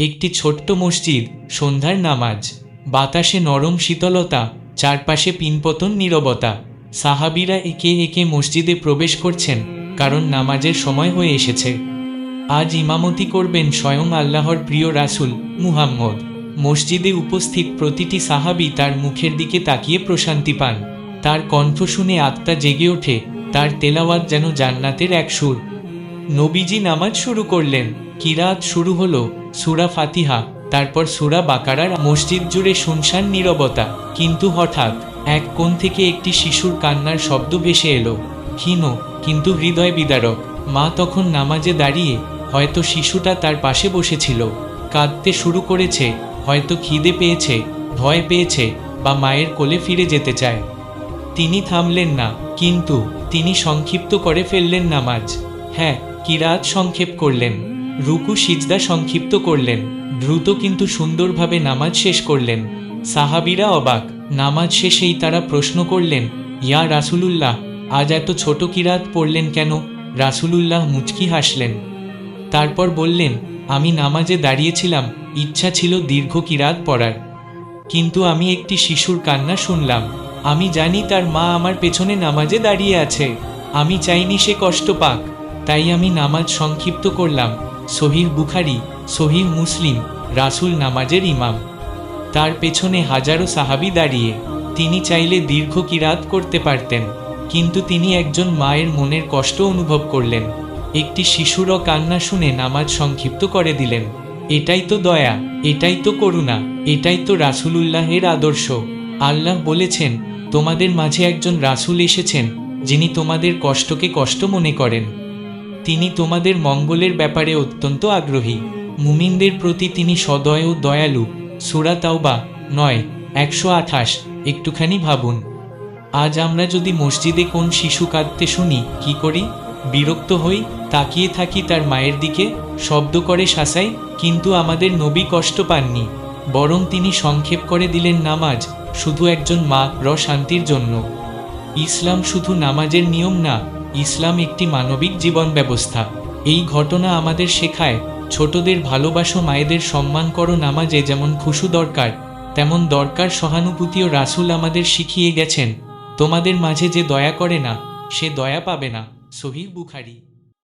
একটি ছোট্ট মসজিদ, সন্ধ্যার নামাজ। বাতাসে নরম শীতলতা, চারপাশে পিনপতন নীরবতা। সাহাবিরা একে একে মসজিদে প্রবেশ করছেন, কারণ নামাজের সময় হয়ে এসেছে। আজ ইমামতি করবেন স্বয়ং আল্লাহর প্রিয় রাসুল মুহাম্মদ। মসজিদে উপস্থিত প্রতিটি সাহাবি তার মুখের দিকে তাকিয়ে প্রশান্তি পান। তার কণ্ঠ শুনে আত্মা জেগে ওঠে, তার তেলাওয়াত যেন জান্নাতের এক সুর। নবীজি নামাজ শুরু করলেন, কিরাত শুরু হলো। সুরা ফাতিহা, তারপর সুরা বাকারার মসজিদ জুড়ে শুনশান নীরবতা। কিন্তু হঠাৎ এক কোণ থেকে একটি শিশুর কান্নার শব্দ ভেসে এলো। ক্ষীণ, কিন্তু হৃদয় বিদারক। মা তখন নামাজে দাঁড়িয়ে হয়তো শিশুটা তার পাশে বসেছিল। কাঁদতে শুরু করেছে, হয়তো খিদে পেয়েছে, ভয় পেয়েছে, বা মায়ের কোলে ফিরে যেতে চায়। তিনি থামলেন না, কিন্তু তিনি সংক্ষিপ্ত করে ফেললেন নামাজ। হ্যাঁ কিরাত সংক্ষেপ করলেন। রুকু সিজদা সংক্ষিপ্ত করলেন, দ্রুত কিন্তু সুন্দরভাবে নামাজ শেষ করলেন। সাহাবিরা অবাক, নামাজ শেষেই তারা প্রশ্ন করলেন, ইয়া রাসূলুল্লাহ, আজ এত ছোট কিরাত পড়লেন কেন? রাসূলুল্লাহ মুচকি হাসলেন। তারপর বললেন, আমি নামাজে দাঁড়িয়েছিলাম, ইচ্ছা ছিল দীর্ঘ কিরাত পড়ার। কিন্তু আমি একটি শিশুর কান্না শুনলাম। আমি জানি তার মা আমার পেছনে নামাজে দাঁড়িয়ে আছে। আমি চাইনি সে কষ্ট পাক। তাই আমি নামাজ সংক্ষিপ্ত করলাম। সহিহ বুখারি, সহিহ মুসলিম, রাসূল নামাজের ইমাম। তার পেছনে হাজারো সাহাবি দাঁড়িয়ে, তিনি চাইলে দীর্ঘ কিরাত করতে পারতেন, কিন্তু তিনি একজন মায়ের মনের কষ্ট অনুভব করলেন। একটি শিশুরও কান্না শুনে নামাজ সংক্ষিপ্ত করে দিলেন। এটাই তো দয়া, এটাই তো করুণা, এটাই তো রাসূলুল্লাহের আদর্শ। আল্লাহ বলেছেন, তোমাদের মাঝে একজন রাসূল এসেছেন, যিনি তোমাদের কষ্টকে কষ্ট মনে করেন। তিনি তোমাদের মঙ্গলের ব্যাপারে অত্যন্ত আগ্রহী। মুমিনদের প্রতি তিনি সদয় ও দয়ালু। সুরা তাওবা নয়, একশো আঠাশ, একটুখানি ভাবুন। আজ আমরা যদি মসজিদে কোন শিশু কাঁদতে শুনি, কি করি? বিরক্ত হই, তাকিয়ে থাকি তার মায়ের দিকে, শব্দ করে শাসাই, কিন্তু আমাদের নবী কষ্ট পাননি। বরং তিনি সংক্ষেপ করে দিলেন নামাজ, শুধু একজন মা র শান্তির জন্য। ইসলাম শুধু নামাজের নিয়ম না ইসলাম একটি মানবিক জীবন ব্যবস্থা। এই ঘটনা আমাদের শেখায়, ছোটদের ভালোবাসো, মায়েদের সম্মান করো, নামাজে যেমন খুশু দরকার, তেমন দরকার সহানুভূতিও রাসুল আমাদের শিখিয়ে গেছেন। তোমাদের মাঝে যে দয়া করে না, সে দয়া পাবে না। সহিহ বুখারি।